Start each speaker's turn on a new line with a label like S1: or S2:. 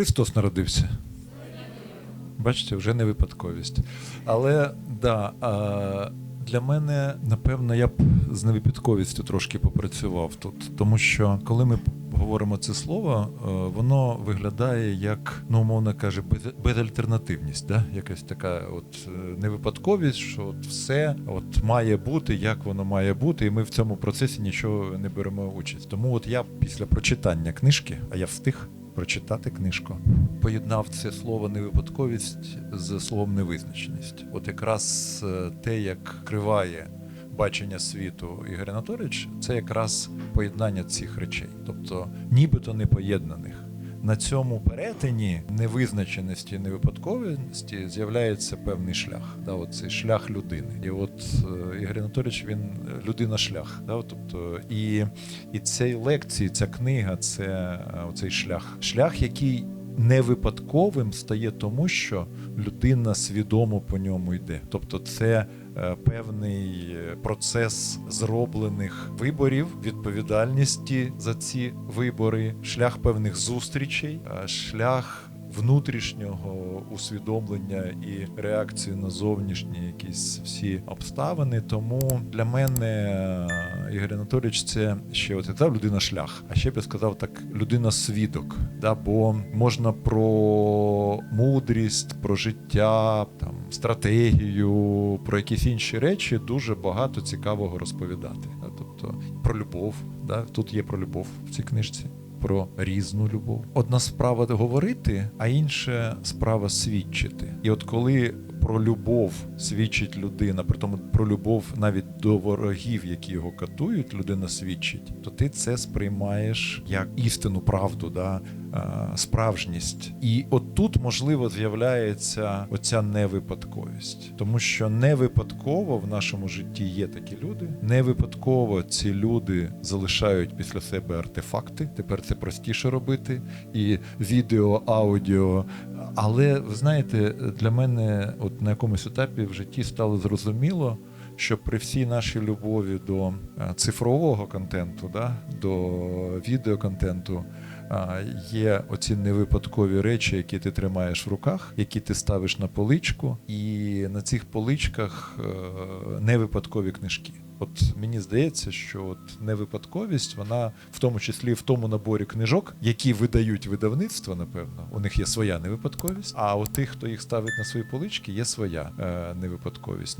S1: Христос народився. Бачите, вже не випадковість. Але да, для мене, напевно, я б з невипадковістю трошки попрацював тут. Тому що коли ми говоримо це слово, е, воно виглядає як, ну, умовно каже, безальтернативність. Да? Якась така от е, невипадковість, що от все от має бути, як воно має бути, і ми в цьому процесі нічого не беремо участь. Тому от я після прочитання книжки, а я встиг прочитати книжку, поєднав це слово невипадковість з словом невизначеність. От якраз е, те, як криває бачення світу Ігор Анатолійович, це якраз поєднання цих речей, тобто нібито не поєднаних. На цьому перетині невизначеності невипадковості з'являється певний шлях. Да, от цей шлях людини. І от е, Ігор Анатолійович він людина-шлях. Да, тобто, і, і цей лекції, ця книга це е, оцей шлях. Шлях, який не випадковим стає тому, що людина свідомо по ньому йде. Тобто, це е, певний е, процес зроблених виборів, відповідальності за ці вибори, шлях певних зустрічей, е, шлях. Внутрішнього усвідомлення і реакції на зовнішні якісь всі обставини. Тому для мене е, Ігор Анатолійович це ще от я людина шлях, а ще б я сказав так людина свідок. Да? Бо можна про мудрість, про життя, там стратегію, про якісь інші речі дуже багато цікавого розповідати. Да? Тобто про любов. Да? Тут є про любов в цій книжці. Про різну любов. Одна справа говорити, а інша справа свідчити. І от коли про любов свідчить людина, при тому про любов навіть до ворогів, які його катують, людина свідчить, то ти це сприймаєш як істину, правду, да? Е, справжність. І от тут, можливо, з'являється оця невипадковість, тому що не випадково в нашому житті є такі люди. Не випадково ці люди залишають після себе артефакти. Тепер це простіше робити. І відео, аудіо. Але ви знаєте, для мене, от на якомусь етапі в житті стало зрозуміло. Що при всій нашій любові до е, цифрового контенту, да, до відеоконтенту, є оці невипадкові речі, які ти тримаєш в руках, які ти ставиш на поличку, і на цих поличках е, невипадкові книжки. От мені здається, що от невипадковість, вона в тому числі в тому наборі книжок, які видають видавництво, напевно, у них є своя невипадковість. А у тих, хто їх ставить на свої полички, є своя е, невипадковість.